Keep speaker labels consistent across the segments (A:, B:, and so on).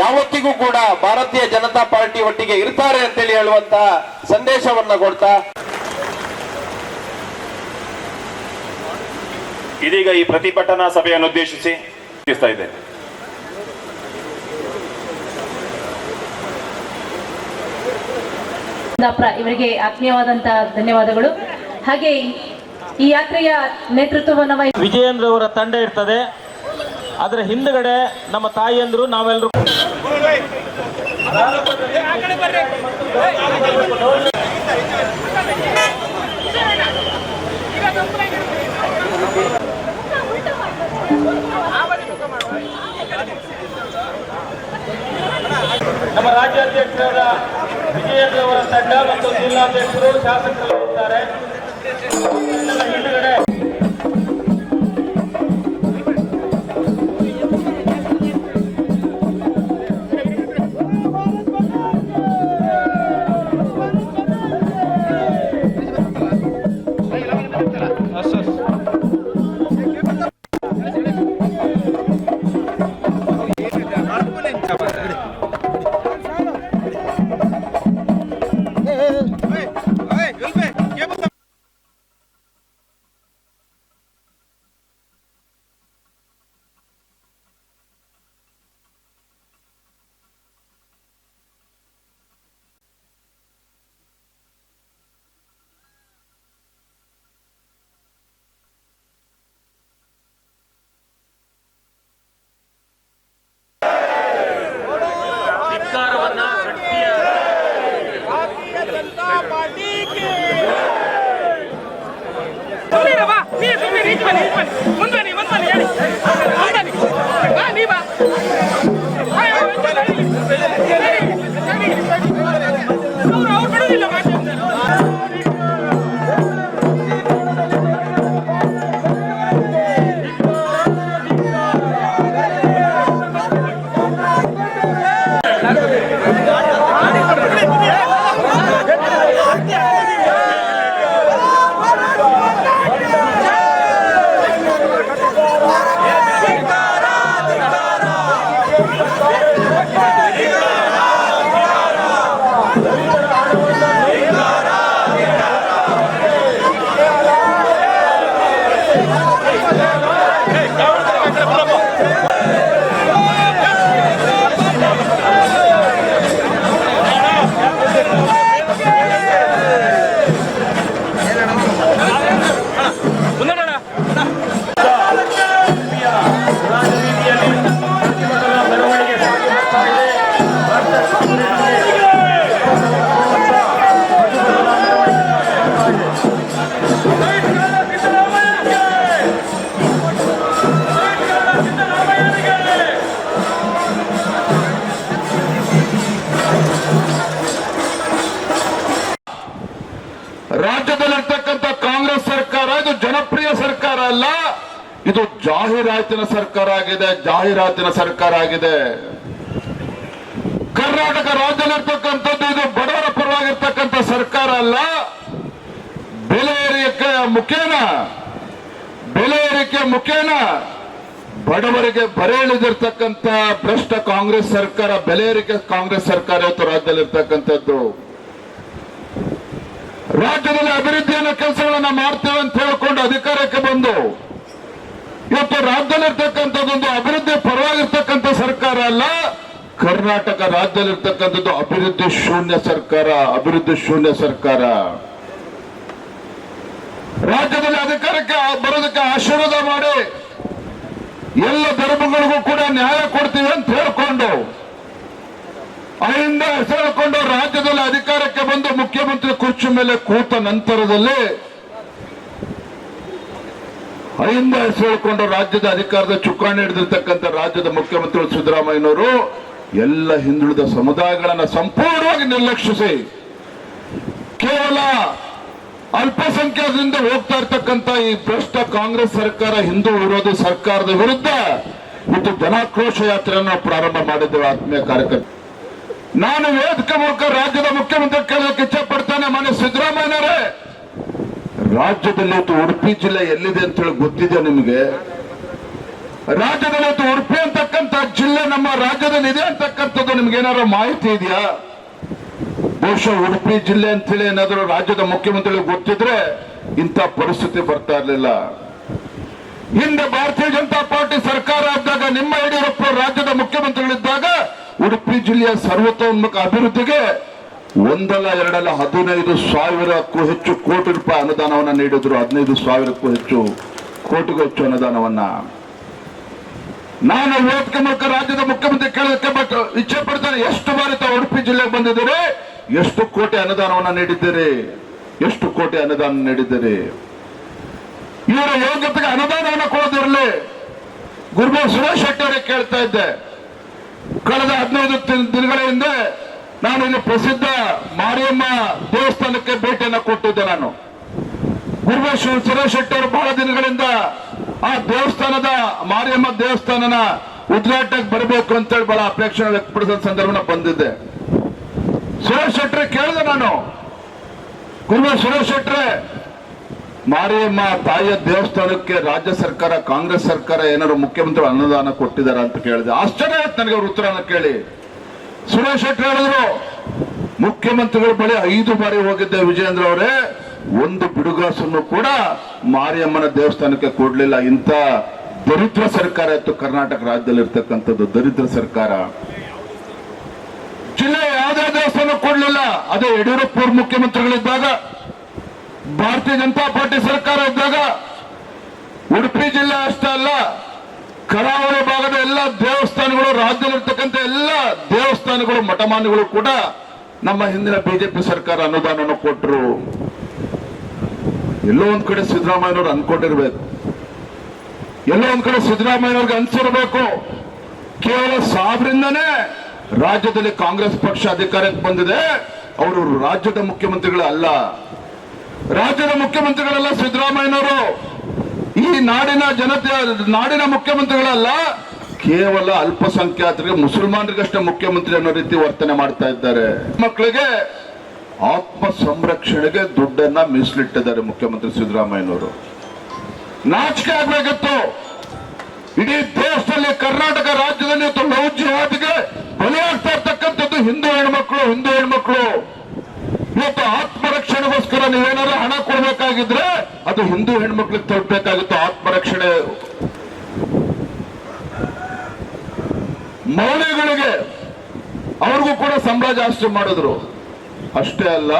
A: ಯಾವತ್ತಿಗೂ ಕೂಡ ಭಾರತೀಯ ಜನತಾ ಪಾರ್ಟಿ ಒಟ್ಟಿಗೆ ಇರ್ತಾರೆ ಅಂತೇಳಿ ಹೇಳುವಂತ ಸಂದೇಶವನ್ನ ಕೊಡ್ತಾ
B: ಇದೀಗ ಈ ಪ್ರತಿಭಟನಾ ಸಭೆಯನ್ನು ಉದ್ದೇಶಿಸಿ ತಿಳಿಸ್ತಾ ಇದ್ದೇನೆ.
C: ಕುಂದಾಪುರ ಇವರಿಗೆ ಆತ್ಮೀಯವಾದಂತಹ ಧನ್ಯವಾದಗಳು. ಹಾಗೆ ಈ ಯಾತ್ರೆಯ ನೇತೃತ್ವವನ್ನು
D: ವಿಜಯೇಂದ್ರ ಅವರ ತಂಡ ಇರ್ತದೆ. ಅದರ ಹಿಂದಗಡೆ ನಮ್ಮ ತಾಯಿಯಂದ್ರು ನಾವೆಲ್ಲರೂ ನಮ್ಮ ರಾಜ್ಯಾಧ್ಯಕ್ಷರಾದ ವಿಜಯೇಂದ್ರ ಅವರ ತಂಡ ಮತ್ತು ಜಿಲ್ಲಾಧ್ಯಕ್ಷರು ಶಾಸಕರು ಇದ್ದಾರೆ.
E: ಜಾಹೀರಾತಿನ ಸರ್ಕಾರ ಆಗಿದೆ, ಜಾಹೀರಾತಿನ ಸರ್ಕಾರ ಆಗಿದೆ. ಕರ್ನಾಟಕ ರಾಜ್ಯದಲ್ಲಿರ್ತಕ್ಕಂಥದ್ದು ಇದು ಬಡವರ ಪರವಾಗಿರ್ತಕ್ಕಂಥ ಸರ್ಕಾರ ಅಲ್ಲ. ಬೆಲೆ ಏರಿಕೆ ಮುಖೇನ, ಬೆಲೆ ಏರಿಕೆ ಮುಖೇನ ಬಡವರಿಗೆ ಬರೆ ಇಳಿದಿರ್ತಕ್ಕಂಥ ಭ್ರಷ್ಟ ಕಾಂಗ್ರೆಸ್ ಸರ್ಕಾರ, ಬೆಲೆ ಏರಿಕೆ ಕಾಂಗ್ರೆಸ್ ಸರ್ಕಾರ ಇವತ್ತು ರಾಜ್ಯದಲ್ಲಿರ್ತಕ್ಕಂಥದ್ದು. ರಾಜ್ಯದಲ್ಲಿ ಅಭಿವೃದ್ಧಿಯನ್ನು ಕೆಲಸಗಳನ್ನ ಮಾಡ್ತೇವೆ ಅಂತ ಹೇಳಿಕೊಂಡು ಅಧಿಕಾರಕ್ಕೆ ಬಂದು ಇವತ್ತು ರಾಜ್ಯದಲ್ಲಿರ್ತಕ್ಕಂಥದ್ದೊಂದು ಅಭಿವೃದ್ಧಿ ಪರವಾಗಿರ್ತಕ್ಕಂಥ ಸರ್ಕಾರ ಅಲ್ಲ, ಕರ್ನಾಟಕ ರಾಜ್ಯದಲ್ಲಿರ್ತಕ್ಕಂಥದ್ದು ಅಭಿವೃದ್ಧಿ ಶೂನ್ಯ ಸರ್ಕಾರ, ಅಭಿವೃದ್ಧಿ ಶೂನ್ಯ ಸರ್ಕಾರ. ರಾಜ್ಯದಲ್ಲಿ ಅಧಿಕಾರಕ್ಕೆ ಬರೋದಕ್ಕೆ ಆಶೀರ್ವಾದ ಮಾಡಿ, ಎಲ್ಲ ಧರ್ಮಗಳಿಗೂ ಕೂಡ ನ್ಯಾಯ ಕೊಡ್ತೀವಿ ಅಂತ ಹೇಳ್ಕೊಂಡು, ಅಲ್ಲಿಂದ ಹೆಸರುಕೊಂಡು ರಾಜ್ಯದಲ್ಲಿ ಅಧಿಕಾರಕ್ಕೆ ಬಂದು ಮುಖ್ಯಮಂತ್ರಿ ಕುರ್ಚಿ ಮೇಲೆ ಕೂತ ನಂತರದಲ್ಲಿ ಅಹಿಂದ ಹೆಸರುಕೊಂಡು ರಾಜ್ಯದ ಅಧಿಕಾರದ ಚುಕ್ಕಾಣಿ ಹಿಡಿದಿರ್ತಕ್ಕಂಥ ರಾಜ್ಯದ ಮುಖ್ಯಮಂತ್ರಿಗಳು ಸಿದ್ದರಾಮಯ್ಯನವರು ಎಲ್ಲ ಹಿಂದುಳಿದ ಸಮುದಾಯಗಳನ್ನ ಸಂಪೂರ್ಣವಾಗಿ ನಿರ್ಲಕ್ಷಿಸಿ ಕೇವಲ ಅಲ್ಪಸಂಖ್ಯಾತರಿಂದ ಹೋಗ್ತಾ ಇರ್ತಕ್ಕಂಥ ಈ ಭ್ರಷ್ಟ ಕಾಂಗ್ರೆಸ್ ಸರ್ಕಾರ, ಹಿಂದೂ ವಿರೋಧಿ ಸರ್ಕಾರದ ವಿರುದ್ಧ ಇದು ಜನಾಕ್ರೋಶ ಯಾತ್ರೆಯನ್ನು ಪ್ರಾರಂಭ ಮಾಡಿದ್ದೇವೆ ಆತ್ಮೀಯ ಕಾರ್ಯಕರ್ತ ನಾನು ವೇದಿಕೆ ಮೂಲಕ ರಾಜ್ಯದ ಮುಖ್ಯಮಂತ್ರಿ ಕೇಳೋಕೆ ಇಚ್ಛೆ ಪಡ್ತಾನೆ ಮನೆ ಸಿದ್ದರಾಮಯ್ಯನವರೇ. ರಾಜ್ಯದಲ್ಲಿ ಇವತ್ತು ಉಡುಪಿ ಜಿಲ್ಲೆ ಎಲ್ಲಿದೆ ಅಂತ ಹೇಳಿ ಗೊತ್ತಿದೆ ನಿಮಗೆ? ರಾಜ್ಯದಲ್ಲಿ ಇವತ್ತು ಉಡುಪಿ ಅಂತಕ್ಕಂಥ ಜಿಲ್ಲೆ ನಮ್ಮ ರಾಜ್ಯದಲ್ಲಿ ಇದೆ ಅಂತಕ್ಕಂಥದ್ದು ನಿಮ್ಗೆ ಏನಾದ್ರು ಮಾಹಿತಿ ಇದೆಯಾ? ಬಹುಶಃ ಉಡುಪಿ ಜಿಲ್ಲೆ ಅಂತ ಹೇಳಿ ಏನಾದ್ರು ರಾಜ್ಯದ ಮುಖ್ಯಮಂತ್ರಿಗಳು ಗೊತ್ತಿದ್ರೆ ಇಂಥ ಪರಿಸ್ಥಿತಿ ಬರ್ತಾ ಇರಲಿಲ್ಲ. ಹಿಂದೆ ಭಾರತೀಯ ಜನತಾ ಪಾರ್ಟಿ ಸರ್ಕಾರ ಇದ್ದಾಗ ನಿಮ್ಮ ಯಡಿಯೂರಪ್ಪ ರಾಜ್ಯದ ಮುಖ್ಯಮಂತ್ರಿಗಳಿದ್ದಾಗ ಉಡುಪಿ ಜಿಲ್ಲೆಯ ಸರ್ವತೋನ್ಮುಖ ಅಭಿವೃದ್ಧಿಗೆ ಒಂದಲ್ಲ ಎರಡಲ್ಲ ಹದಿನೈದು ಸಾವಿರಕ್ಕೂ ಹೆಚ್ಚು ಕೋಟಿ ರೂಪಾಯಿ ಅನುದಾನವನ್ನು ನೀಡಿದ್ರು. ಹದಿನೈದು ಸಾವಿರಕ್ಕೂ ಹೆಚ್ಚು ಕೋಟಿಗೂ ಹೆಚ್ಚು ಅನುದಾನವನ್ನ. ನಾನು ವೇದಿಕೆ ಮೂಲಕ ರಾಜ್ಯದ ಮುಖ್ಯಮಂತ್ರಿ ಕೇಳೋದಕ್ಕೆ ಬಟ್ ಇಚ್ಛೆ ಪಡ್ತಾರೆ ಎಷ್ಟು ಬಾರಿ ತಾವು ಉಡುಪಿ ಜಿಲ್ಲೆಗೆ ಬಂದಿದ್ದೀರಿ, ಎಷ್ಟು ಕೋಟಿ ಅನುದಾನವನ್ನ ನೀಡಿದ್ದೀರಿ, ಎಷ್ಟು ಕೋಟಿ ಅನುದಾನ ನೀಡಿದ್ದೀರಿ. ಇವರ ಯೋಗ್ಯತೆಗೆ ಅನುದಾನವನ್ನು ಕೊಡೋದಿರಲಿ ಗುರುಬಾ ಸುರೇಶ್ ಶೆಟ್ಟಿ ಅವರಿಗೆ ಕೇಳ್ತಾ ಇದ್ದೆ. ಕಳೆದ ಹದಿನೈದು ದಿನಗಳ ಹಿಂದೆ ನಾನು ಇಲ್ಲಿ ಪ್ರಸಿದ್ಧ ಮಾರಿಯಮ್ಮ ದೇವಸ್ಥಾನಕ್ಕೆ ಭೇಟಿಯನ್ನು ಕೊಟ್ಟಿದ್ದೆ ನಾನು. ಗುರುಬಾ ಶು- ಸುರೇಶ್ ಶೆಟ್ಟಿ ಅವರು ಬಹಳ ದಿನಗಳಿಂದ ಆ ದೇವಸ್ಥಾನದ ಮಾರಿಯಮ್ಮ ದೇವಸ್ಥಾನನ ಉದ್ಘಾಟನೆಗೆ ಬರಬೇಕು ಅಂತೇಳಿ ಬಹಳ ಅಪೇಕ್ಷೆ ವ್ಯಕ್ತಪಡಿಸಿದ ಸಂದರ್ಭ ಬಂದಿದ್ದೆ. ಸುರೇಶ್ ಶೆಟ್ಟರೆ ಕೇಳಿದೆ ನಾನು. ಗುರುವ ಸುರೇಶ್ ಶೆಟ್ಟರೆ ಮಾರಿಯಮ್ಮ ತಾಯಿಯ ದೇವಸ್ಥಾನಕ್ಕೆ ರಾಜ್ಯ ಸರ್ಕಾರ, ಕಾಂಗ್ರೆಸ್ ಸರ್ಕಾರ ಏನಾದ್ರು ಮುಖ್ಯಮಂತ್ರಿ ಅನುದಾನ ಕೊಟ್ಟಿದ್ದಾರೆ ಅಂತ ಕೇಳಿದೆ. ಆಶ್ಚರ್ಯ ಆಯ್ತು ನನಗೆ ಅವ್ರ ಉತ್ತರನ ಕೇಳಿ. ಸುರೇಶ್ ಶೆಟ್ಟಿ ಹೇಳಿದ್ರು, ಮುಖ್ಯಮಂತ್ರಿಗಳ ಬಳಿ ಐದು ಬಾರಿ ಹೋಗಿದ್ದೆ ವಿಜೇಂದ್ರ ಅವರೇ, ಒಂದು ಬಿಡುಗಾಸನ್ನು ಕೂಡ ಮಾರಿಯಮ್ಮನ ದೇವಸ್ಥಾನಕ್ಕೆ ಕೊಡ್ಲಿಲ್ಲ. ಇಂಥ ದರಿದ್ರ ಸರ್ಕಾರ ಇತ್ತು ಕರ್ನಾಟಕ ರಾಜ್ಯದಲ್ಲಿ ಇರ್ತಕ್ಕಂಥದ್ದು ದರಿದ್ರ ಸರ್ಕಾರ. ಜಿಲ್ಲೆ ಯಾವುದೇ ದೇವಸ್ಥಾನ ಕೊಡ್ಲಿಲ್ಲ. ಅದೇ ಯಡಿಯೂರಪ್ಪ ಮುಖ್ಯಮಂತ್ರಿಗಳಿದ್ದಾಗ, ಭಾರತೀಯ ಜನತಾ ಪಾರ್ಟಿ ಸರ್ಕಾರ ಇದ್ದಾಗ, ಉಡುಪಿ ಜಿಲ್ಲೆ ಅಷ್ಟೇ ಅಲ್ಲ ಕರಾವಳಿ ಭಾಗದ ಎಲ್ಲ ದೇವಸ್ಥಾನಗಳು, ರಾಜ್ಯದಲ್ಲಿರ್ತಕ್ಕಂಥ ಎಲ್ಲ ದೇವಸ್ಥಾನಗಳು, ಮಠಮಾನ್ಯಗಳು ಕೂಡ ನಮ್ಮ ಹಿಂದಿನ ಬಿಜೆಪಿ ಸರ್ಕಾರ ಅನುದಾನವನ್ನು ಕೊಟ್ಟರು ಎಲ್ಲೋ ಒಂದ್ ಕಡೆ ಸಿದ್ದರಾಮಯ್ಯನವ್ರು ಅನ್ಕೊಂಡಿರ್ಬೇಕು. ಎಲ್ಲೋ ಒಂದ್ ಕಡೆ ಸಿದ್ದರಾಮಯ್ಯನವ್ರಿಗೆ ಅನ್ಸಿರ್ಬೇಕು. ಕೇವಲ ಸಾವಿರಿಂದನೇ ರಾಜ್ಯದಲ್ಲಿ ಕಾಂಗ್ರೆಸ್ ಪಕ್ಷ ಅಧಿಕಾರಕ್ಕೆ ಬಂದಿದೆ. ಅವರು ರಾಜ್ಯದ ಮುಖ್ಯಮಂತ್ರಿಗಳಲ್ಲ. ರಾಜ್ಯದ ಮುಖ್ಯಮಂತ್ರಿಗಳಲ್ಲ ಸಿದ್ದರಾಮಯ್ಯನವರು. ಈ ನಾಡಿನ ಜನತೆ, ನಾಡಿನ ಮುಖ್ಯಮಂತ್ರಿಗಳಲ್ಲ, ಕೇವಲ ಅಲ್ಪಸಂಖ್ಯಾತರಿಗೆ, ಮುಸಲ್ಮಾನರಿಗಷ್ಟೇ ಮುಖ್ಯಮಂತ್ರಿ ಅನ್ನೋ ರೀತಿ ವರ್ತನೆ ಮಾಡ್ತಾ ಇದ್ದಾರೆ. ಮಕ್ಕಳಿಗೆ ಆತ್ಮ ಸಂರಕ್ಷಣೆಗೆ ದುಡ್ಡನ್ನ ಮೀಸಲಿಟ್ಟಿದ್ದಾರೆ ಮುಖ್ಯಮಂತ್ರಿ ಸಿದ್ದರಾಮಯ್ಯನವರು. ನಾಚಿಕೆ ಆಗ್ಬೇಕಿತ್ತು. ಇಡೀ ದೇಶದಲ್ಲಿ ಕರ್ನಾಟಕ ರಾಜ್ಯದಲ್ಲಿ ಲವ್ ಜಿಹಾದ್ಗೆ ಬಲಿಯಾಗ್ತಾ ಇರ್ತಕ್ಕಂಥದ್ದು ಹಿಂದೂ ಹೆಣ್ಮಕ್ಳು ಹಿಂದೂ ಹೆಣ್ಮಕ್ಳು. ಇವತ್ತು ಆತ್ಮರಕ್ಷಣೆಗೋಸ್ಕರ ನೀವೇನಾದ್ರೂ ಹಣ ಕೊಡ್ಬೇಕಾಗಿದ್ರೆ ಅದು ಹಿಂದೂ ಹೆಣ್ಮಕ್ಳಿಗೆ ತಲುಪಬೇಕಾಗಿತ್ತು ಆತ್ಮರಕ್ಷಣೆ. ಮೌಲ್ಯಗಳಿಗೆ ಅವ್ರಿಗೂ ಕೂಡ ಸಂಬಳ ಜಾಸ್ತಿ ಮಾಡಿದ್ರು. ಅಷ್ಟೇ ಅಲ್ಲ,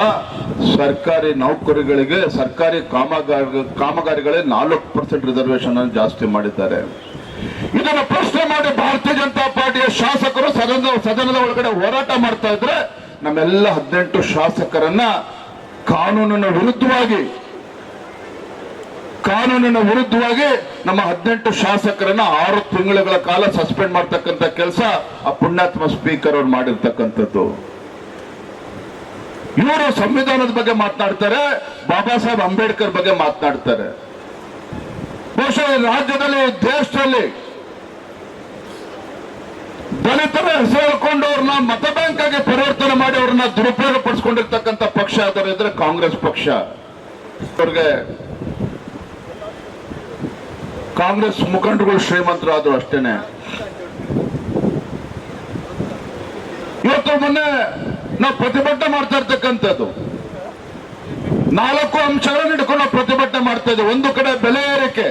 E: ಸರ್ಕಾರಿ ನೌಕರಿಗಳಿಗೆ, ಸರ್ಕಾರಿ ಕಾಮಗಾರಿ, ಕಾಮಗಾರಿಗಳೇ ನಾಲ್ಕು ಪರ್ಸೆಂಟ್ ರಿಸರ್ವೇಶನ್ ಅನ್ನು ಜಾಸ್ತಿ ಮಾಡಿದ್ದಾರೆ. ಇದನ್ನು ಪ್ರಶ್ನೆ ಮಾಡಿ ಭಾರತೀಯ ಜನತಾ ಪಾರ್ಟಿಯ ಶಾಸಕರು ಸದನದ ಸದನದ ಒಳಗಡೆ ಹೋರಾಟ ಮಾಡ್ತಾ ಇದ್ರೆ ನಮ್ಮೆಲ್ಲ ಹದಿನೆಂಟು ಶಾಸಕರನ್ನ ಕಾನೂನಿನ ವಿರುದ್ಧವಾಗಿ ಕಾನೂನಿನ ವಿರುದ್ಧವಾಗಿ ನಮ್ಮ ಹದಿನೆಂಟು ಶಾಸಕರನ್ನ ಆರು ತಿಂಗಳುಗಳ ಕಾಲ ಸಸ್ಪೆಂಡ್ ಮಾಡ್ತಕ್ಕಂಥ ಕೆಲಸ ಆ ಪುಣ್ಯಾತ್ಮ ಸ್ಪೀಕರ್ ಅವ್ರು ಮಾಡಿರ್ತಕ್ಕಂಥದ್ದು. ಇವರು ಸಂವಿಧಾನದ ಬಗ್ಗೆ ಮಾತನಾಡ್ತಾರೆ, ಬಾಬಾ ಸಾಹೇಬ್ ಅಂಬೇಡ್ಕರ್ ಬಗ್ಗೆ ಮಾತನಾಡ್ತಾರೆ. ಬಹುಶಃ ರಾಜ್ಯದಲ್ಲಿ, ದೇಶದಲ್ಲಿ ದಲಿತರ ಹೆಸರು ಅವ್ರನ್ನ ಮತ ಬ್ಯಾಂಕ್ ಆಗಿ ಪರಿವರ್ತನೆ ಮಾಡಿ ಅವ್ರನ್ನ ದುರುಪಯೋಗ ಪಡಿಸ್ಕೊಂಡಿರ್ತಕ್ಕಂಥ ಪಕ್ಷ ಯಾವ್ದಾರು ಕಾಂಗ್ರೆಸ್ ಪಕ್ಷ. ಅವ್ರಿಗೆ ಕಾಂಗ್ರೆಸ್ ಮುಖಂಡಗಳು ಶ್ರೀಮಂತರಾದ್ರು ಅಷ್ಟೇನೆ. ಇವತ್ತು ಮೊನ್ನೆ ನಾವು ಪ್ರತಿಭಟನೆ ಮಾಡ್ತಾ ಇರ್ತಕ್ಕಂಥದ್ದು. ನಾಲ್ಕು ಅಂಶಗಳನ್ನು ಹಿಡ್ಕೊಂಡು ನಾವು ಪ್ರತಿಭಟನೆ ಮಾಡ್ತಾ ಇದ್ದೇವೆ ಒಂದು ಕಡೆ ಬೆಲೆ ಏರಿಕೆ,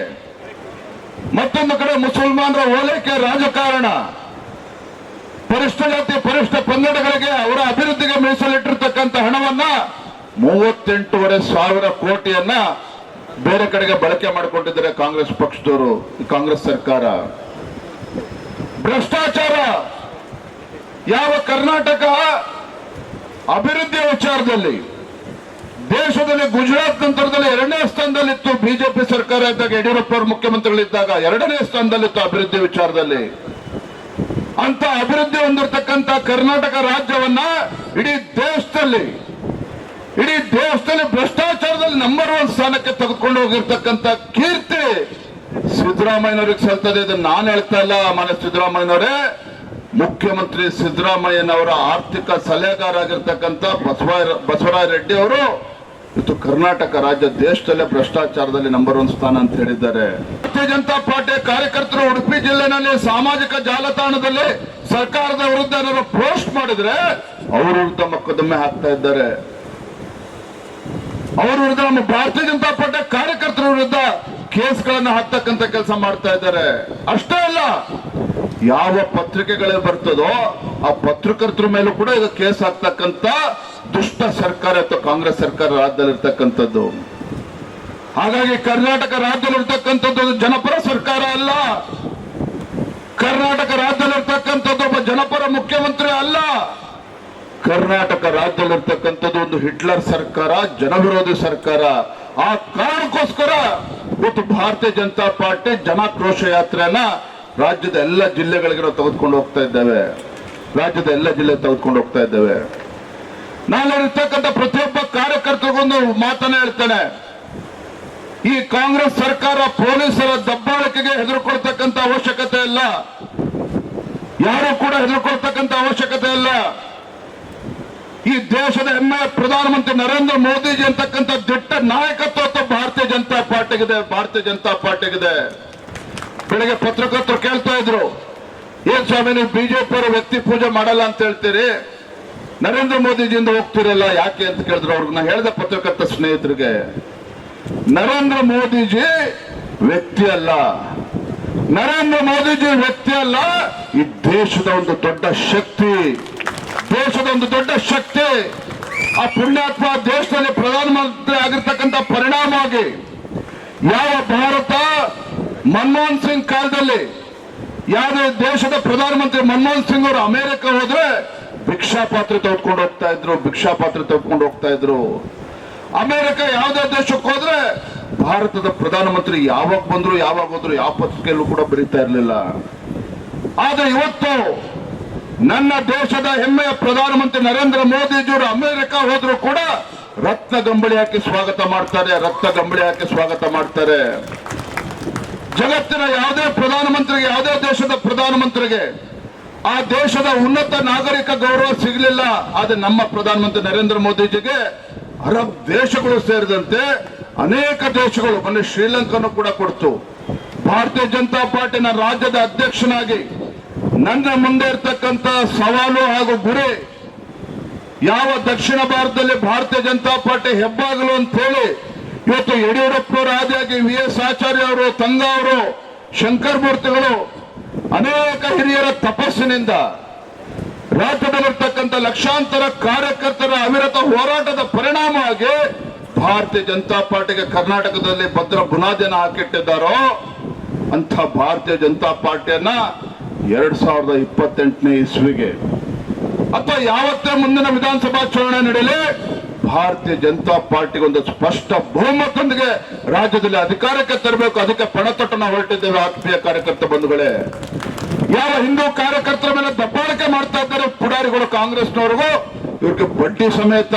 E: ಮತ್ತೊಂದು ಕಡೆ ಮುಸಲ್ಮಾನರ ಓಲೈಕೆ ರಾಜಕಾರಣ. ಪರಿಷ್ಠ ಜಾತಿ, ಪರಿಷ್ಠ ಪಂಗಡಗಳಿಗೆ ಅವರ ಅಭಿವೃದ್ಧಿಗೆ ಮೀಸಲಿಟ್ಟಿರ್ತಕ್ಕಂಥ ಹಣವನ್ನ ಮೂವತ್ತೆಂಟೂವರೆ ಸಾವಿರ ಕೋಟಿಯನ್ನ ಬೇರೆ ಕಡೆಗೆ ಬಳಕೆ ಮಾಡಿಕೊಂಡಿದ್ದಾರೆ ಕಾಂಗ್ರೆಸ್ ಪಕ್ಷದವರು ಕಾಂಗ್ರೆಸ್ ಸರ್ಕಾರ. ಭ್ರಷ್ಟಾಚಾರ! ಯಾವ ಕರ್ನಾಟಕ ಅಭಿವೃದ್ಧಿಯ ವಿಚಾರದಲ್ಲಿ, ದೇಶದಲ್ಲಿ ಗುಜರಾತ್ ನಂತರದಲ್ಲಿ ಎರಡನೇ ಸ್ಥಾನದಲ್ಲಿತ್ತು ಬಿಜೆಪಿ ಸರ್ಕಾರ ಇದ್ದಾಗ ಯಡಿಯೂರಪ್ಪ ಮುಖ್ಯಮಂತ್ರಿಗಳಿದ್ದಾಗ ಎರಡನೇ ಸ್ಥಾನದಲ್ಲಿತ್ತು ಅಭಿವೃದ್ಧಿ ವಿಚಾರದಲ್ಲಿ. ಅಂತ ಅಭಿವೃದ್ಧಿ ಹೊಂದಿರತಕ್ಕಂತ ಕರ್ನಾಟಕ ರಾಜ್ಯವನ್ನ ಇಡೀ ದೇಶದಲ್ಲಿ ಇಡೀ ದೇಶದಲ್ಲಿ ಭ್ರಷ್ಟಾಚಾರದಲ್ಲಿ ನಂಬರ್ ಒನ್ ಸ್ಥಾನಕ್ಕೆ ತೆಗೆದುಕೊಂಡು ಹೋಗಿರ್ತಕ್ಕಂಥ ಕೀರ್ತಿ ಸಿದ್ದರಾಮಯ್ಯನವ್ರಿಗೆ ಸಲ್ತದೆ ಇದನ್ನ ನಾನು ಹೇಳ್ತಾ ಇಲ್ಲ ಮಾನ್ಯ ಸಿದ್ದರಾಮಯ್ಯನವರೇ. ಮುಖ್ಯಮಂತ್ರಿ ಸಿದ್ದರಾಮಯ್ಯನವರ ಆರ್ಥಿಕ ಸಲಹೆಗಾರ ಆಗಿರ್ತಕ್ಕಂಥ ಬಸವ ಬಸವರಾಯ ರೆಡ್ಡಿ ಅವರು ಇವತ್ತು ಕರ್ನಾಟಕ ರಾಜ್ಯ ದೇಶದಲ್ಲೇ ಭ್ರಷ್ಟಾಚಾರದಲ್ಲಿ ನಂಬರ್ ಒನ್ ಸ್ಥಾನ ಅಂತ ಹೇಳಿದ್ದಾರೆ. ಭಾರತೀಯ ಜನತಾ ಪಾರ್ಟಿ ಕಾರ್ಯಕರ್ತರು ಉಡುಪಿ ಜಿಲ್ಲೆನಲ್ಲಿ ಸಾಮಾಜಿಕ ಜಾಲತಾಣದಲ್ಲಿ ಸರ್ಕಾರದ ವಿರುದ್ಧ ಏನಾದ್ರು ಪೋಸ್ಟ್ ಮಾಡಿದ್ರೆ ಅವ್ರ ವಿರುದ್ಧ ಮೊಕದ್ದಮೆ ಹಾಕ್ತಾ ಇದ್ದಾರೆ. ಅವ್ರ ವಿರುದ್ಧ ನಮ್ಮ ಭಾರತೀಯ ಜನತಾ ಪಾರ್ಟಿ ಕಾರ್ಯಕರ್ತರ ವಿರುದ್ಧ ಕೇಸ್ಗಳನ್ನ ಹಾಕ್ತಕ್ಕಂತ ಕೆಲಸ ಮಾಡ್ತಾ ಇದ್ದಾರೆ. ಅಷ್ಟೇ ಅಲ್ಲ, ಯಾವ ಪತ್ರಿಕೆಗಳೇ ಬರ್ತದೋ ಆ ಪತ್ರಕರ್ತರ ಮೇಲೂ ಕೂಡ ಈಗ ಕೇಸ್ ಹಾಕ್ತಕ್ಕಂತ ದುಷ್ಟ ಸರ್ಕಾರ ಅಥವಾ ಕಾಂಗ್ರೆಸ್ ಸರ್ಕಾರ ರಾಜ್ಯದಲ್ಲಿರ್ತಕ್ಕಂಥದ್ದು. ಹಾಗಾಗಿ ಕರ್ನಾಟಕ ರಾಜ್ಯದಲ್ಲಿರ್ತಕ್ಕಂಥದ್ದು ಜನಪರ ಸರ್ಕಾರ ಅಲ್ಲ. ಕರ್ನಾಟಕ ರಾಜ್ಯದಲ್ಲಿರ್ತಕ್ಕಂಥದ್ದು ಒಬ್ಬ ಜನಪರ ಮುಖ್ಯಮಂತ್ರಿ ಅಲ್ಲ. ಕರ್ನಾಟಕ ರಾಜ್ಯದಲ್ಲಿರ್ತಕ್ಕಂಥದ್ದು ಒಂದು ಹಿಟ್ಲರ್ ಸರ್ಕಾರ, ಜನವಿರೋಧಿ ಸರ್ಕಾರ. ಆ ಕಾರಣಕ್ಕೋಸ್ಕರ ಇವತ್ತು ಭಾರತೀಯ ಜನತಾ ಪಾರ್ಟಿ ಜನಾಕ್ರೋಶ ಯಾತ್ರೆಯನ್ನ ರಾಜ್ಯದ ಎಲ್ಲ ಜಿಲ್ಲೆಗಳಿಗೆ ನಾವು ತೆಗೆದುಕೊಂಡು ಹೋಗ್ತಾ ಇದ್ದೇವೆ. ರಾಜ್ಯದ ಎಲ್ಲ ಜಿಲ್ಲೆ ತೆಗೆದುಕೊಂಡು ಹೋಗ್ತಾ ಇದ್ದೇವೆ. ನಾನು ಇರ್ತಕ್ಕಂಥ ಪ್ರತಿಯೊಬ್ಬ ಕಾರ್ಯಕರ್ತರಿಗೊಂದು ಮಾತನ್ನ ಹೇಳ್ತೇನೆ. ಈ ಕಾಂಗ್ರೆಸ್ ಸರ್ಕಾರ ಪೊಲೀಸರ ದಬ್ಬಾಳಿಕೆಗೆ ಹೆದರ್ಕೊಳ್ತಕ್ಕಂಥ ಅವಶ್ಯಕತೆ ಇಲ್ಲ. ಯಾರು ಕೂಡ ಹೆದರ್ಕೊಳ್ತಕ್ಕಂಥ ಅವಶ್ಯಕತೆ ಇಲ್ಲ. ಈ ದೇಶದ ಹೆಮ್ಮೆ ಪ್ರಧಾನಮಂತ್ರಿ ನರೇಂದ್ರ ಮೋದಿಜಿ ಅಂತಕ್ಕಂಥ ದಿಟ್ಟ ನಾಯಕತ್ವ ಭಾರತೀಯ ಜನತಾ ಪಾರ್ಟಿಗಿದೆ, ಭಾರತೀಯ ಜನತಾ ಪಾರ್ಟಿಗಿದೆ. ಬೆಳಗ್ಗೆ ಪತ್ರಕರ್ತರು ಕೇಳ್ತಾ ಇದ್ರು, ಏನ್ ಸ್ವಾಮಿ, ನೀವು ಬಿಜೆಪಿ ಅವರು ವ್ಯಕ್ತಿ ಪೂಜೆ ಮಾಡಲ್ಲ ಅಂತ ಹೇಳ್ತೀರಿ? ನರೇಂದ್ರ ಮೋದಿಜಿಯಿಂದ ಹೋಗ್ತಿರಲ್ಲ, ಯಾಕೆ ಅಂತ ಕೇಳಿದ್ರು ಅವ್ರಿಗೆ ನಾ ಹೇಳಿದೆ ಪತ್ರಕರ್ತ ಸ್ನೇಹಿತರಿಗೆ, ನರೇಂದ್ರ ಮೋದಿಜಿ ವ್ಯಕ್ತಿ ಅಲ್ಲ. ನರೇಂದ್ರ ಮೋದಿಜಿ ವ್ಯಕ್ತಿ ಅಲ್ಲ, ಈ ದೇಶದ ಒಂದು ದೊಡ್ಡ ಶಕ್ತಿ. ದೇಶದ ಒಂದು ದೊಡ್ಡ ಶಕ್ತಿ. ಆ ಪುಣ್ಯಾತ್ಮ ದೇಶದಲ್ಲಿ ಪ್ರಧಾನಮಂತ್ರಿ ಆಗಿರ್ತಕ್ಕಂಥ ಪರಿಣಾಮವಾಗಿ ಯಾವ ಭಾರತ ಮನಮೋಹನ್ ಸಿಂಗ್ ಕಾಲದಲ್ಲಿ ಯಾವ ದೇಶದ ಪ್ರಧಾನಮಂತ್ರಿ ಮನಮೋಹನ್ ಸಿಂಗ್ ಅವರು ಅಮೆರಿಕ ಹೋದ್ರೆ ಭಿಕ್ಷಾ ಪಾತ್ರೆ ಹೋಗ್ತಾ ಇದ್ರು ಭಿಕ್ಷಾ ಪಾತ್ರೆ ಹೋಗ್ತಾ ಇದ್ರು. ಅಮೆರಿಕ ಯಾವುದೇ ದೇಶಕ್ಕೆ ಹೋದ್ರೆ ಭಾರತದ ಪ್ರಧಾನಮಂತ್ರಿ ಯಾವಾಗ ಬಂದ್ರು, ಯಾವಾಗ ಹೋದ್ರು, ಯಾವ ಪತ್ರಿಕೆಯಲ್ಲೂ ಕೂಡ ಬರೀತಾ ಇರಲಿಲ್ಲ. ಆದ್ರೆ ಇವತ್ತು ನನ್ನ ದೇಶದ ಹೆಮ್ಮೆಯ ಪ್ರಧಾನಮಂತ್ರಿ ನರೇಂದ್ರ ಮೋದಿಜಿಯವರು ಅಮೆರಿಕ ಹೋದ್ರು ಕೂಡ ರಕ್ತ ಗಂಬಳಿ ಹಾಕಿ ಸ್ವಾಗತ ಮಾಡ್ತಾರೆ ರಕ್ತ ಗಂಬಳಿ ಹಾಕಿ ಸ್ವಾಗತ ಮಾಡ್ತಾರೆ. ಜಗತ್ತಿನ ಯಾವುದೇ ಪ್ರಧಾನಮಂತ್ರಿಗೆ, ಯಾವುದೇ ದೇಶದ ಪ್ರಧಾನಮಂತ್ರಿಗೆ ಆ ದೇಶದ ಉನ್ನತ ನಾಗರಿಕ ಗೌರವ ಸಿಗಲಿಲ್ಲ. ಆದ್ರೆ ನಮ್ಮ ಪ್ರಧಾನಮಂತ್ರಿ ನರೇಂದ್ರ ಮೋದಿಜಿಗೆ ಅರಬ್ ದೇಶಗಳು ಸೇರಿದಂತೆ ಅನೇಕ ದೇಶಗಳು, ಮೊನ್ನೆ ಶ್ರೀಲಂಕಾನು ಕೂಡ ಕೊಡ್ತು. ಭಾರತೀಯ ಜನತಾ ಪಾರ್ಟಿನ ರಾಜ್ಯದ ಅಧ್ಯಕ್ಷನಾಗಿ ನನ್ನ ಮುಂದೆ ಇರ್ತಕ್ಕಂಥ ಸವಾಲು ಹಾಗೂ ಗುರಿ ಯಾವ ದಕ್ಷಿಣ ಭಾರತದಲ್ಲಿ ಭಾರತೀಯ ಜನತಾ ಪಾರ್ಟಿ ಹೆಬ್ಬಾಗಲು ಅಂತ ಹೇಳಿ ಇವತ್ತು ಯಡಿಯೂರಪ್ಪ ಆದಿಯಾಗಿ ವಿ ಎಸ್ ಆಚಾರ್ಯ ಅವರು, ತಂಗ ಅವರು, ಶಂಕರ್ ಮೂರ್ತಿಗಳು ಅನೇಕ ಹಿರಿಯರ ತಪಸ್ಸಿನಿಂದ ರಾಜ್ಯದಲ್ಲಿರ್ತಕ್ಕಂಥ ಲಕ್ಷಾಂತರ ಕಾರ್ಯಕರ್ತರ ಅವಿರತ ಹೋರಾಟದ ಪರಿಣಾಮವಾಗಿ ಭಾರತೀಯ ಜನತಾ ಪಾರ್ಟಿಗೆ ಕರ್ನಾಟಕದಲ್ಲಿ ಭದ್ರ ಬುನಾದಿಯನ್ನು ಹಾಕಿಟ್ಟಿದ್ದಾರೋ ಅಂತ ಭಾರತೀಯ ಜನತಾ ಪಾರ್ಟಿಯನ್ನ ಎರಡ್ ಸಾವಿರದ ಇಪ್ಪತ್ತೆಂಟನೇ ಇಸ್ವಿಗೆ. ಅಥವಾ ಯಾವತ್ತೇ ಮುಂದಿನ ವಿಧಾನಸಭಾ ಚುನಾವಣೆ ನಡೆಯಲಿ ಭಾರತೀಯ ಜನತಾ ಪಾರ್ಟಿಗೆ ಒಂದು ಸ್ಪಷ್ಟ ಬಹುಮತದೊಂದಿಗೆ ರಾಜ್ಯದಲ್ಲಿ ಅಧಿಕಾರಕ್ಕೆ ತರಬೇಕು, ಅದಕ್ಕೆ ಪಣತೊಟ್ಟನ ಹೊರಟಿದ್ದೇವೆ ಆತ್ಮೀಯ ಕಾರ್ಯಕರ್ತ ಬಂಧುಗಳೇ. ಯಾವ ಹಿಂದೂ ಕಾರ್ಯಕರ್ತರ ಮೇಲೆ ದಬ್ಬಾಳಿಕೆ ಮಾಡ್ತಾ ಇದ್ದಾರೆ ಪುಡಾರಿಗಳು ಕಾಂಗ್ರೆಸ್ನವ್ರಿಗೂ, ಇವ್ರಿಗೆ ಬಡ್ಡಿ ಸಮೇತ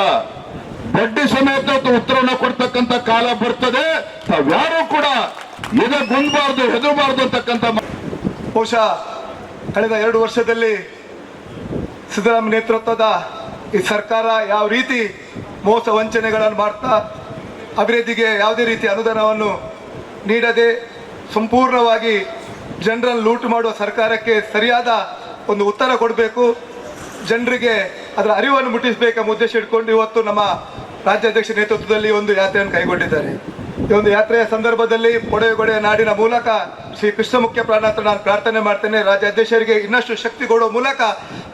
E: ಬಡ್ಡಿ ಸಮೇತ ಉತ್ತರವನ್ನು ಕೊಡ್ತಕ್ಕಂತ ಕಾಲ ಬರ್ತದೆ. ತಾವ್ಯಾರು ಕೂಡ ಎದೆ ಗುಂದಬಾರ್ದು, ಹೆದರಬಾರ್ದು ಅಂತಕ್ಕಂಥ
F: ಬಹುಶಃ ಕಳೆದ ಎರಡು ವರ್ಷದಲ್ಲಿ ಸಿದ್ದರಾಮಯ್ಯ ನೇತೃತ್ವದ ಈ ಸರ್ಕಾರ ಯಾವ ರೀತಿ ಮೋಸ ವಂಚನೆಗಳನ್ನು ಮಾಡ್ತಾ ಅಭಿವೃದ್ಧಿಗೆ ಯಾವುದೇ ರೀತಿ ಅನುದಾನವನ್ನು ನೀಡದೆ ಸಂಪೂರ್ಣವಾಗಿ ಜನರನ್ನು ಲೂಟು ಮಾಡುವ ಸರ್ಕಾರಕ್ಕೆ ಸರಿಯಾದ ಒಂದು ಉತ್ತರ ಕೊಡಬೇಕು. ಜನರಿಗೆ ಅದರ ಅರಿವನ್ನು ಮುಟ್ಟಿಸಬೇಕೆಂಬ ಉದ್ದೇಶ ಇಟ್ಕೊಂಡು ಇವತ್ತು ನಮ್ಮ ರಾಜ್ಯಾಧ್ಯಕ್ಷ ನೇತೃತ್ವದಲ್ಲಿ ಒಂದು ಯಾತ್ರೆಯನ್ನು ಕೈಗೊಂಡಿದ್ದಾರೆ. ಈ ಒಂದು ಯಾತ್ರೆಯ ಸಂದರ್ಭದಲ್ಲಿ ಪೊಡೆಗೊಡೆ ನಾಡಿನ ಮೂಲಕ ಶ್ರೀ ಕೃಷ್ಣ ಮುಖ್ಯ ಪ್ರಾಣ ನಾನು ಪ್ರಾರ್ಥನೆ ಮಾಡ್ತೇನೆ. ರಾಜ್ಯಾಧ್ಯಕ್ಷರಿಗೆ ಇನ್ನಷ್ಟು ಶಕ್ತಿ ಕೊಡುವ ಮೂಲಕ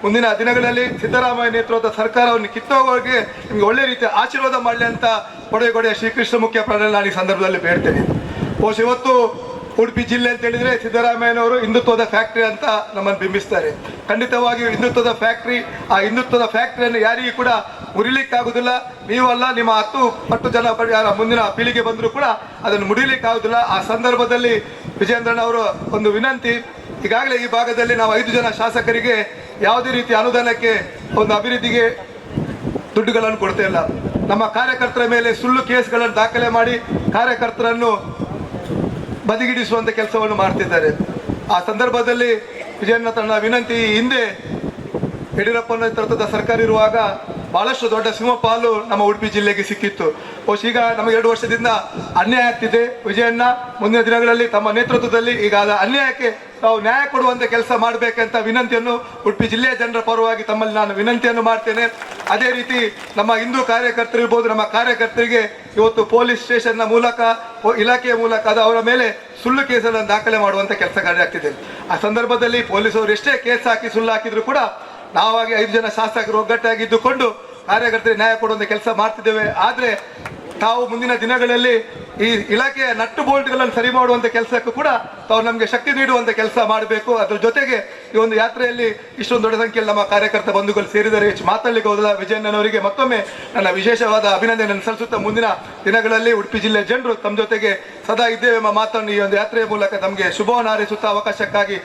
F: ಮುಂದಿನ ದಿನಗಳಲ್ಲಿ ಸಿದ್ದರಾಮಯ್ಯ ನೇತೃತ್ವದ ಸರ್ಕಾರವನ್ನು ಕಿತ್ತೋಗೋರಿಗೆ ನಿಮಗೆ ಒಳ್ಳೆ ರೀತಿಯ ಆಶೀರ್ವಾದ ಮಾಡಲಿ ಅಂತ ಕೊಡೆಗೊಡೆಯ ಶ್ರೀಕೃಷ್ಣ ಮುಖ್ಯ ಪ್ರಾಣ ನಾನು ಈ ಸಂದರ್ಭದಲ್ಲಿ ಬೇಡ್ತೇನೆ. ಬಹುಶಃ ಇವತ್ತು ಉಡುಪಿ ಜಿಲ್ಲೆ ಅಂತ ಹೇಳಿದ್ರೆ ಸಿದ್ದರಾಮಯ್ಯನವರು ಹಿಂದುತ್ವದ ಫ್ಯಾಕ್ಟ್ರಿ ಅಂತ ನಮ್ಮನ್ನು ಬಿಂಬಿಸ್ತಾರೆ. ಖಂಡಿತವಾಗಿಯೂ ಹಿಂದುತ್ವದ ಫ್ಯಾಕ್ಟ್ರಿ, ಆ ಹಿಂದುತ್ವದ ಫ್ಯಾಕ್ಟ್ರಿಯನ್ನು ಯಾರಿಗೂ ಕೂಡ ಮುರಿಲಿಕ್ಕಾಗುದಿಲ್ಲ. ನೀವಲ್ಲ, ನಿಮ್ಮ ಹತ್ತು ಪಟ್ಟು ಜನ ಮುಂದಿನ ಪೀಳಿಗೆ ಬಂದರೂ ಕೂಡ ಅದನ್ನು ಮುಡಿಲಿಕ್ಕಾಗುದಿಲ್ಲ ಆ ಸಂದರ್ಭದಲ್ಲಿ ವಿಜೇಂದ್ರನ್ ಅವರು ಒಂದು ವಿನಂತಿ, ಈಗಾಗಲೇ ಈ ಭಾಗದಲ್ಲಿ ನಾವು ಐದು ಜನ ಶಾಸಕರಿಗೆ ಯಾವುದೇ ರೀತಿ ಅನುದಾನಕ್ಕೆ ಒಂದು ಅಭಿವೃದ್ಧಿಗೆ ದುಡ್ಡುಗಳನ್ನು ಕೊಡ್ತಾ ಇಲ್ಲ. ನಮ್ಮ ಕಾರ್ಯಕರ್ತರ ಮೇಲೆ ಸುಳ್ಳು ಕೇಸ್ಗಳನ್ನು ದಾಖಲೆ ಮಾಡಿ ಕಾರ್ಯಕರ್ತರನ್ನು ಬದಿಗಿಡಿಸುವಂತ ಕೆಲಸವನ್ನು ಮಾಡ್ತಿದ್ದಾರೆ. ಆ ಸಂದರ್ಭದಲ್ಲಿ ವಿಜಯನ ತನ್ನ ವಿನಂತಿ ಹಿಂದೆ ಯಡಿಯೂರಪ್ಪನ ನೇತೃತ್ವದ ಸರ್ಕಾರ ಇರುವಾಗ ಬಹಳಷ್ಟು ದೊಡ್ಡ ಸಿಂಹಪಾಲು ನಮ್ಮ ಉಡುಪಿ ಜಿಲ್ಲೆಗೆ ಸಿಕ್ಕಿತ್ತು. ಬಹುಶಃ ಈಗ ನಮಗೆ ಎರಡು ವರ್ಷದಿಂದ ಅನ್ಯಾಯ ಆಗ್ತಿದೆ. ವಿಜಯಣ್ಣ, ಮುಂದಿನ ದಿನಗಳಲ್ಲಿ ತಮ್ಮ ನೇತೃತ್ವದಲ್ಲಿ ಈಗ ಅನ್ಯಾಯಕ್ಕೆ ತಾವು ನ್ಯಾಯ ಕೊಡುವಂತ ಕೆಲಸ ಮಾಡಬೇಕಂತ ವಿನಂತಿಯನ್ನು ಉಡುಪಿ ಜಿಲ್ಲೆಯ ಜನರ ಪರವಾಗಿ ತಮ್ಮಲ್ಲಿ ನಾನು ವಿನಂತಿಯನ್ನು ಮಾಡ್ತೇನೆ. ಅದೇ ರೀತಿ ನಮ್ಮ ಹಿಂದೂ ಕಾರ್ಯಕರ್ತರಿರ್ಬೋದು, ನಮ್ಮ ಕಾರ್ಯಕರ್ತರಿಗೆ ಇವತ್ತು ಪೊಲೀಸ್ ಸ್ಟೇಷನ್ನ ಮೂಲಕ ಇಲಾಖೆಯ ಮೂಲಕ ಅದು ಅವರ ಮೇಲೆ ಸುಳ್ಳು ಕೇಸನ್ನು ದಾಖಲೆ ಮಾಡುವಂಥ ಕೆಲಸ ಕಾರ್ಯ ಆಗ್ತಿದೆ. ಆ ಸಂದರ್ಭದಲ್ಲಿ ಪೊಲೀಸರು ಎಷ್ಟೇ ಕೇಸ್ ಹಾಕಿ ಸುಳ್ಳು ಹಾಕಿದ್ರು ಕೂಡ ನಾವಾಗಿ ಐದು ಜನ ಶಾಸಕರು ಒಗ್ಗಟ್ಟಾಗಿದ್ದುಕೊಂಡು ಕಾರ್ಯಕರ್ತರಿಗೆ ನ್ಯಾಯ ಕೊಡುವಂತ ಕೆಲಸ ಮಾಡ್ತಿದ್ದೇವೆ. ಆದರೆ ತಾವು ಮುಂದಿನ ದಿನಗಳಲ್ಲಿ ಈ ಇಲಾಖೆಯ ನಟ್ಟು ಬೋಲ್ಟ್ಗಳನ್ನು ಸರಿ ಮಾಡುವಂಥ ಕೆಲಸಕ್ಕೂ ಕೂಡ ತಾವು ನಮಗೆ ಶಕ್ತಿ ನೀಡುವಂಥ ಕೆಲಸ ಮಾಡಬೇಕು. ಅದರ ಜೊತೆಗೆ ಈ ಒಂದು ಯಾತ್ರೆಯಲ್ಲಿ ಇಷ್ಟೊಂದು ದೊಡ್ಡ ಸಂಖ್ಯೆಯಲ್ಲಿ ನಮ್ಮ ಕಾರ್ಯಕರ್ತ ಬಂಧುಗಳು ಸೇರಿದರೆ ಹೆಚ್ಚು ಮಾತಾಡಲಿಕ್ಕೆ ಹೋದಲ್ಲ ವಿಜಯಣ್ಣನವರಿಗೆ ಮತ್ತೊಮ್ಮೆ ನನ್ನ ವಿಶೇಷವಾದ ಅಭಿನಂದನೆಯನ್ನು ಸಲ್ಲಿಸುತ್ತಾ ಮುಂದಿನ ದಿನಗಳಲ್ಲಿ ಉಡುಪಿ ಜಿಲ್ಲೆಯ ಜನರು ತಮ್ಮ ಜೊತೆಗೆ ಸದಾ ಇದ್ದೇವೆ ಎಂಬ ಮಾತನ್ನು ಈ ಒಂದು ಯಾತ್ರೆಯ ಮೂಲಕ ತಮಗೆ ಶುಭವನ್ನು ಹಾರೈಸುತ್ತಾ ಅವಕಾಶಕ್ಕಾಗಿ